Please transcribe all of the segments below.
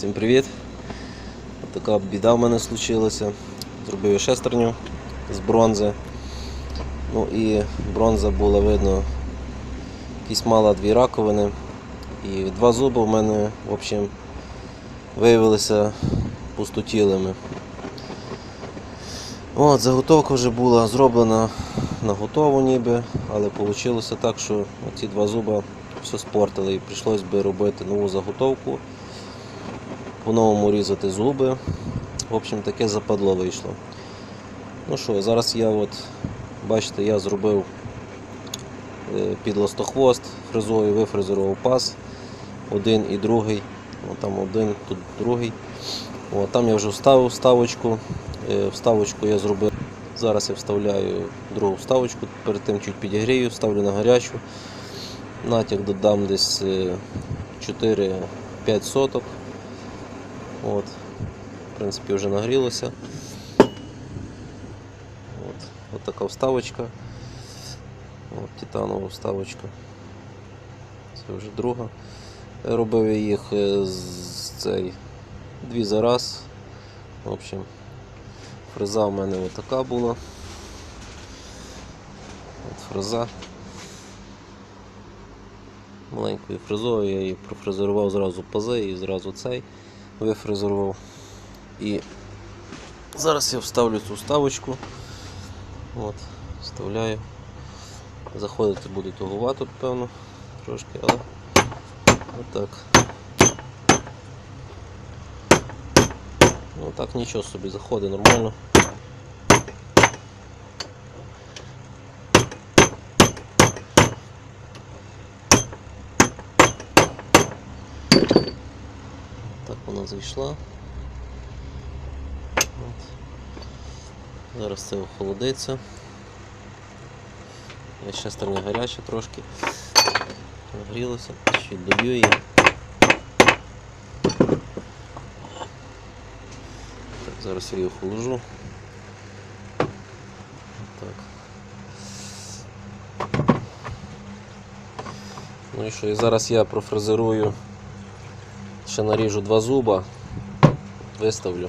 Всім привіт! Така біда в мене случилася. Зробив шестерню з бронзи. Ну і бронза була видно, якісь мала дві раковини. І два зуби в мене в общем, виявилися пустотілими. От, заготовка вже була зроблена на готову ніби, але вийшло так, що ці два зуба все спортили і прийшлось би робити нову заготовку, по-новому різати зуби. В общем, таке западло вийшло. Ну що, зараз я от, бачите, я зробив е, під ластохвост фрезою, вифрезерував паз, один і другий. О, там один, тут другий. О, там я вже вставив вставочку. Е, Вставочку я зробив. Зараз я вставляю другу вставочку, перед тим чуть підігрію, ставлю на гарячу. Натяг додам десь е, 4-5 соток. От. В принципі, вже нагрілося. От. От така вставочка. От, титанова вставочка. Це вже друга. Робив я їх е, з цей дві за раз. В общем, фреза в мене отака була. От фреза. Маленькою фрезою я її профрезерував зразу пази і зразу цей вифрезерував. І зараз я вставлю цю вставочку. От, вставляю. Заходити буде туговато, певно, трошки, але отак. Ну так нічого собі заходить нормально. Так вона зайшла. От. Зараз це охолодиться. Я ще сторони гаряча трошки. Нагрілося, ще доб'ю її. Так, зараз я її охолоджу. Ну і що, і зараз я профрезерую, ще наріжу два зуба, виставлю.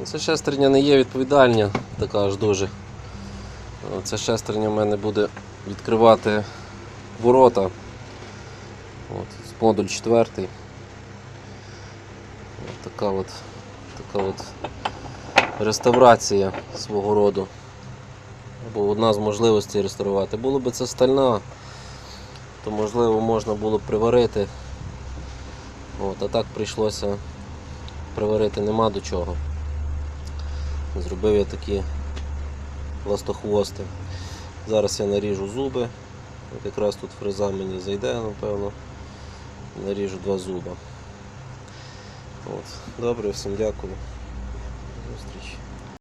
Ну, Це шестерня не є відповідальня, така аж дуже. Це шестерня в мене буде відкривати ворота. От, модуль 4. От така от, така от реставрація свого роду. Або одна з можливостей реставрувати. Було б це стальна, то можливо можна було б приварити. От, а так прийшлося приварити нема до чого. Зробив я такі ластохвости. Зараз я наріжу зуби. От якраз тут фреза мені зайде, напевно. Наріжу два зуба. От. Добре, всім дякую.